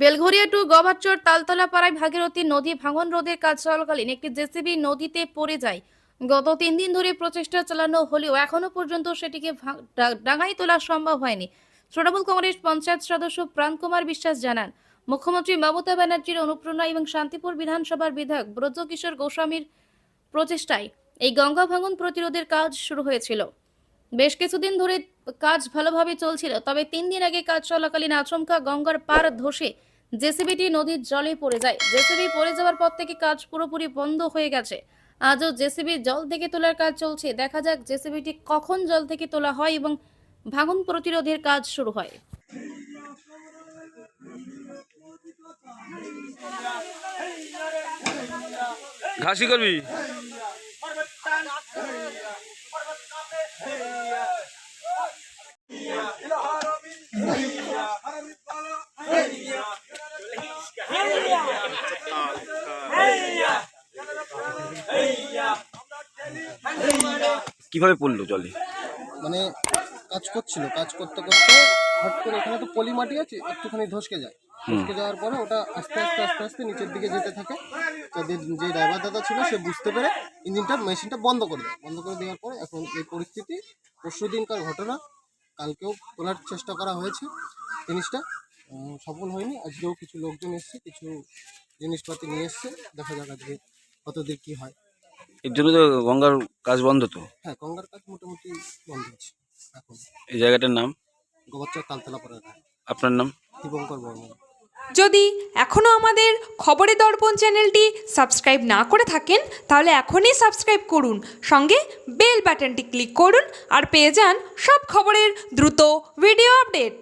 Belgharia two গভারচর Taltala পাড়ায় ভাগীরথী নদী ভাঙন রোধের কাজ চলাকালীন একটি জেসিবি নদীতে পড়ে যায়। গত তিন দিন ধরে প্রচেষ্টা চালানো হলেও এখনও পর্যন্ত সেটিকে ডাঙায় তোলা সম্ভব হয়নি। তৃণমূল কংগ্রেস পঞ্চায়েত সদস্য প্রাণকুমার বিশ্বাস জানান, মুখ্যমন্ত্রী মমতা ব্যানার্জির অনুপ্রেরণা এবং শান্তিপুর বিধানসভার বিধায়ক ব্রজকিশোর গোস্বামীর প্রচেষ্টায় এই গঙ্গা ভাঙন প্রতিরোধের কাজ শুরু হয়েছিল। বেশ কিছুদিন ধরে কাজ ভালোভাবে চলছিল, তবে তিন দিন আগে কাজ চলাকালীন আচমকা গঙ্গার পার ধসে জেসিবিটি নদীর জলে পড়ে যায়। জেসিবি পড়ে যাওয়ার পর থেকে কাজ পুরোপুরি বন্ধ হয়ে গেছে। আজও জেসিবি জল থেকে তোলার কাজ চলছে। দেখা যাক জেসিবিটি কখন জল থেকে তোলা হয় এবং ভাঙন প্রতিরোধের কাজ শুরু হয়। ঘাসি করবি? কীভাবে পড়ল জলে? মানে কাজ করছিল কাজ করতে করতে হট করে এখানে তো পলি মাটি আছে একটুখানি ধসকে যায়। ধসকে যাওয়ার পরে ওটা আস্তে আস্তে আস্তে আস্তে নিচের দিকে যেতে থাকে। তাদের যে ড্রাইভার দাদা ছিল সে বুঝতে পেরে ইঞ্জিনটা মেশিনটা বন্ধ করে দেয়। বন্ধ করে দেওয়ার পরে এখন এই পরিস্থিতি পরশু দিনকার ঘটনা কালকেও তোলার চেষ্টা করা হয়েছে। জিনিসটা সফল হয়নি। আজকেও কিছু লোকজন এসছে কিছু জিনিসপাতি নিয়ে এসছে। দেখা যাক আজকে কতদূর কী হয়। এর জন্য তো গঙ্গার কাজ বন্ধ তো। হ্যাঁ গঙ্গার কাজ মোটামুটি বন্ধ আছে এখন। এই জায়গাটার নাম? গোবাচ্চা তালতলা পড়ে আপনার নাম? দীপঙ্কর বর্মন। যদি এখনও আমাদের খবরে দর্পণ চ্যানেলটি সাবস্ক্রাইব না করে থাকেন তাহলে এখনই সাবস্ক্রাইব করুন। সঙ্গে বেল বাটনটি ক্লিক করুন আর পেয়ে যান সব খবরের দ্রুত ভিডিও আপডেট।